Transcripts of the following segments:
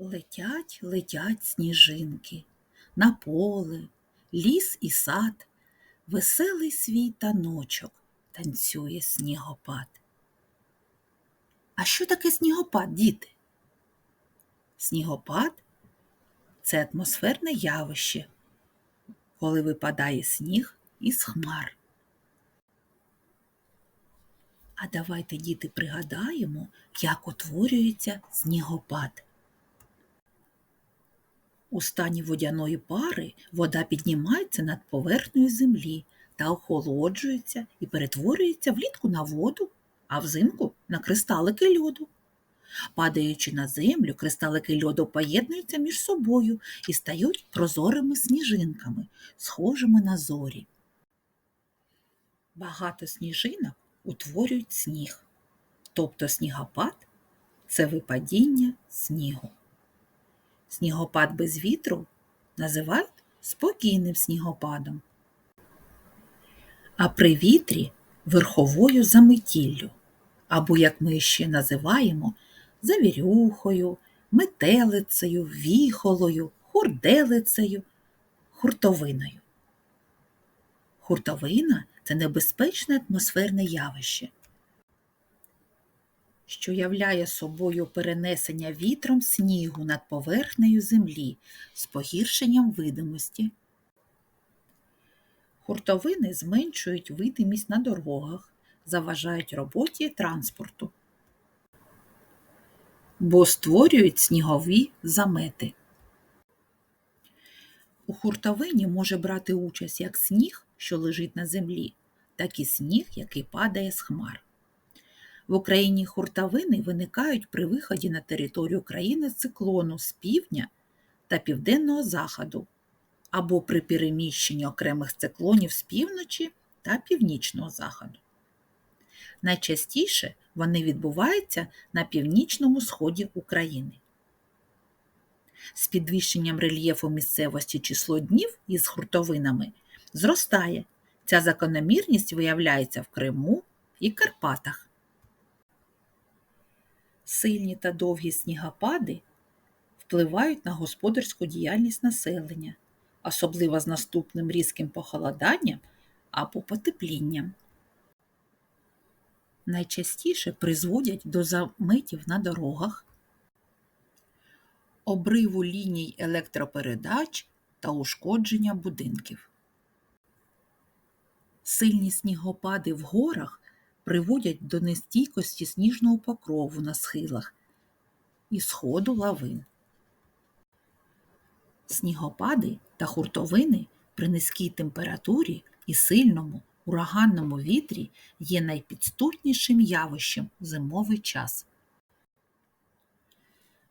Летять, летять сніжинки на поле, ліс і сад, веселий свій таночок танцює снігопад. А що таке снігопад, діти? Снігопад це атмосферне явище, коли випадає сніг із хмар. А давайте, діти, пригадаємо, як утворюється снігопад. У стані водяної пари вода піднімається над поверхнею землі та охолоджується і перетворюється влітку на воду, а взимку на кристалики льоду. Падаючи на землю, кристалики льоду поєднуються між собою і стають прозорими сніжинками, схожими на зорі. Багато сніжинок утворюють сніг, тобто снігопад це випадіння снігу. Снігопад без вітру називають спокійним снігопадом, а при вітрі верховою заметіллю, або, як ми ще називаємо, завірюхою, метелицею, віхолою, хурделицею, хуртовиною. Хуртовина це небезпечне атмосферне явище, що являє собою перенесення вітром снігу над поверхнею землі з погіршенням видимості. Хуртовини зменшують видимість на дорогах, заважають роботі транспорту, бо створюють снігові замети. У хуртовині може брати участь як сніг, що лежить на землі, так і сніг, який падає з хмар. В Україні хуртовини виникають при виході на територію країни циклону з півдня та південного заходу або при переміщенні окремих циклонів з півночі та північного заходу. Найчастіше вони відбуваються на північному сході України. З підвищенням рельєфу місцевості число днів із хуртовинами зростає. Ця закономірність виявляється в Криму і Карпатах. Сильні та довгі снігопади впливають на господарську діяльність населення, особливо з наступним різким похолоданням або потеплінням. Найчастіше призводять до заметів на дорогах, обриву ліній електропередач та ушкодження будинків. Сильні снігопади в горах приводять до нестійкості сніжного покрову на схилах і сходу лавин. Снігопади та хуртовини при низькій температурі і сильному ураганному вітрі є найпідступнішим явищем зимовий час.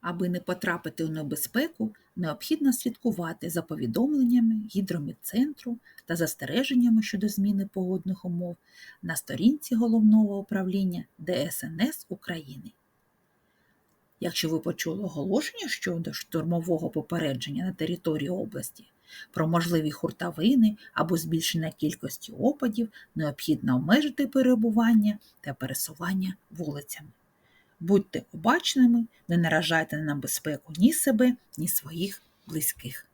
Аби не потрапити у небезпеку, необхідно слідкувати за повідомленнями гідрометцентру та застереженнями щодо зміни погодних умов на сторінці Головного управління ДСНС України. Якщо ви почули оголошення щодо штурмового попередження на території області про можливі хуртовини або збільшення кількості опадів, необхідно обмежити перебування та пересування вулицями. Будьте обачними, не наражайте на безпеку ні себе, ні своїх близьких.